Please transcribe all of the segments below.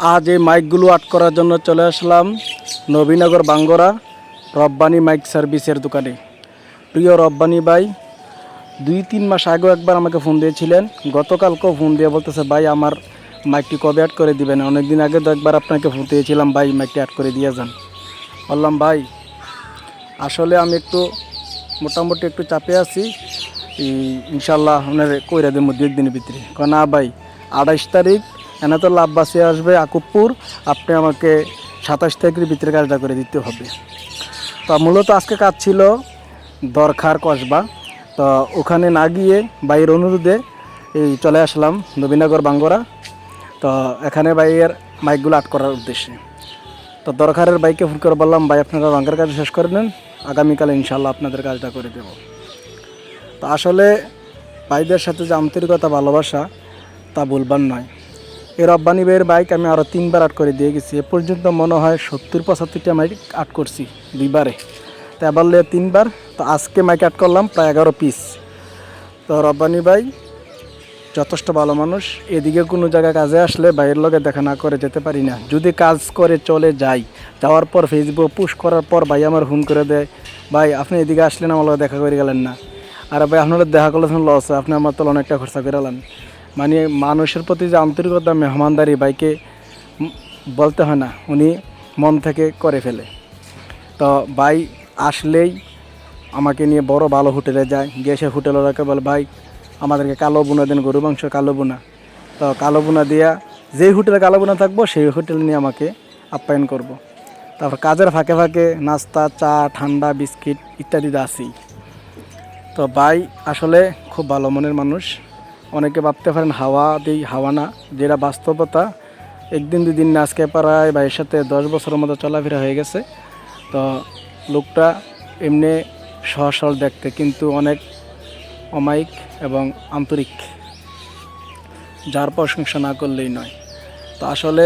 আজ এই মাইকগুলো আট করার জন্য চলে আসলাম নবীনগর বাঙ্গরা রব্বানি মাইক সার্ভিসের দোকানে। প্রিয় রব্বানি ভাই, দুই তিন মাস আগেও একবার আমাকে ফোন দিয়েছিলেন। গতকালকেও ফোন দিয়ে বলতেছে, ভাই, আমার মাইকটি কবে অ্যাড করে দিবেন? অনেকদিন আগে তো একবার আপনাকে ফোন দিয়েছিলাম, ভাই, মাইকটি অ্যাড করে দিয়ে যান। বললাম, ভাই, আসলে আমি একটু মোটামুটি একটু চাপে আছি। ইনশাল্লাহ আপনার কইরা দেবো দু একদিনের ভিতরে। না ভাই, আঠাইশ তারিখ এনে তো লাভ বাসে আসবে আকুবপুর আপনি আমাকে সাতাশ তারিখের ভিতরে কাজটা করে দিতে হবে। তো মূলত আজকে কাজ ছিল দরখার কসবা। তো ওখানে না গিয়ে বাইরের অনুরোধে এই চলে আসলাম নবীনগর বাঙ্গরা। তো এখানে বাইয়ের মাইকগুলো আট করার উদ্দেশ্যে। তো দরকারের বাইকে ফোন করে বললাম, ভাই, আপনারা রঙের কাজ শেষ করে নেন, আগামীকাল ইনশাল্লাহ আপনাদের কাজটা করে দেব। তো আসলে ভাইদের সাথে যে আন্তরিকতা, ভালোবাসা তা বলবার নয়। এই রব্বানি ভাইয়ের বাইক আমি আরও তিনবার আট করে দিয়ে গেছি। এ পর্যন্ত মনে হয় সত্তর পঁচাত্তরটা মাইক আট করছি দুইবারে। তো এবার তিনবার, তো আজকে মাইক আট করলাম প্রায় এগারো পিস তো রব্বানি ভাই, যথেষ্ট ভালো মানুষ। এদিকে কোনো জায়গায় কাজে আসলে বাইরের লগে দেখা না করে যেতে পারি না। যদি কাজ করে চলে যাই, যাওয়ার পর ফেসবুক পুশ করার পর ভাই আমার ফোন করে দেয়, ভাই, আপনি এদিকে আসলেন, আমার দেখা করে গেলেন না। আর ভাই, আপনারা দেখা করলে লস আপনি আমার তো অনেকটা খরচা করে গেলেন মানে মানুষের প্রতি যে আন্তরিকতা মেহমানদারি উম বলতে হয় না, উনি মন থেকে করে ফেলে। তো ভাই আসলেই আমাকে নিয়ে বড় ভালো হোটেলে যায়, গিয়ে সে হোটেলওয়ালাকে বলে, ভাই, আমাদেরকে কালো বোনা দেন গরু মাংস কালো বোনা। তো কালো বোনা দিয়া যেই হোটেলে কালো বোনা থাকব, সেই হোটেল নিয়ে আমাকে আপ্যায়ন করব। তারপর কাজের ফাঁকে ফাঁকে নাস্তা, চা, ঠান্ডা, বিস্কিট ইত্যাদি আছেই। তো ভাই আসলে খুব ভালো মনের মানুষ। অনেকে ভাবতে পারেন হাওয়া দিই, হাওয়া না। যেটা বাস্তবতা, একদিন দুদিন না, আজকে প্রায় ভাইয়ের সাথে দশ বছরের মতো চলাফেরা হয়ে গেছে। তো লোকটা এমনি সহজ দেখতে, কিন্তু অনেক অমায়িক এবং আন্তরিক। যার প্রশংসা না করলেই নয়। তো আসলে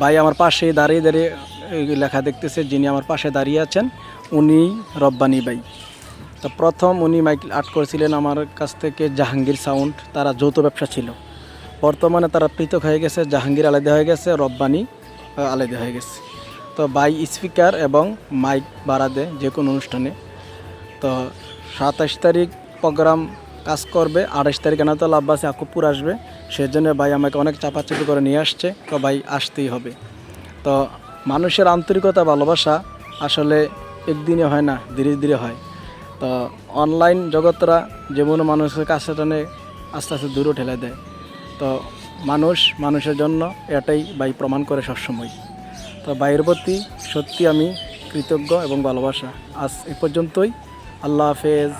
ভাই আমার পাশে দাঁড়িয়ে দাঁড়িয়ে লেখা দেখতেছে, যিনি আমার পাশে দাঁড়িয়ে আছেন, উনি রব্বানি ভাই। তো প্রথম উনি মাইক আর্ট করেছিলেন আমার কাছ থেকে জাহাঙ্গীর সাউন্ড তারা যৌথ ব্যবসা ছিল। বর্তমানে তারা পৃথক হয়ে গেছে, জাহাঙ্গীর আলাদা হয়ে গেছে, রব্বানি আলাদা হয়ে গেছে। তো বাই স্পিকার এবং মাইক বাড়া দেয় যে কোনো অনুষ্ঠানে। তো সাতাশ তারিখ প্রোগ্রাম কাজ করবে, আঠাশ তারিখ এনাতল আব্বাসে আকুপুর আসবে। সেজন্য ভাই আমাকে অনেক চাপাচাপি করে নিয়ে আসছে, তো ভাই আসতেই হবে। তো মানুষের আন্তরিকতা, ভালোবাসা আসলে একদিনে হয় না, ধীরে ধীরে হয়। তো অনলাইন জগতরা যেমন মানুষের কাছে টানে আস্তে আস্তে দূরও ঠেলে দেয়। তো মানুষ মানুষের জন্য এটাই ভাই প্রমাণ করে সবসময়। তো ভাইয়ের প্রতি সত্যি আমি কৃতজ্ঞ এবং ভালোবাসা। আজ এ পর্যন্তই। আল্লাহ হাফেজ।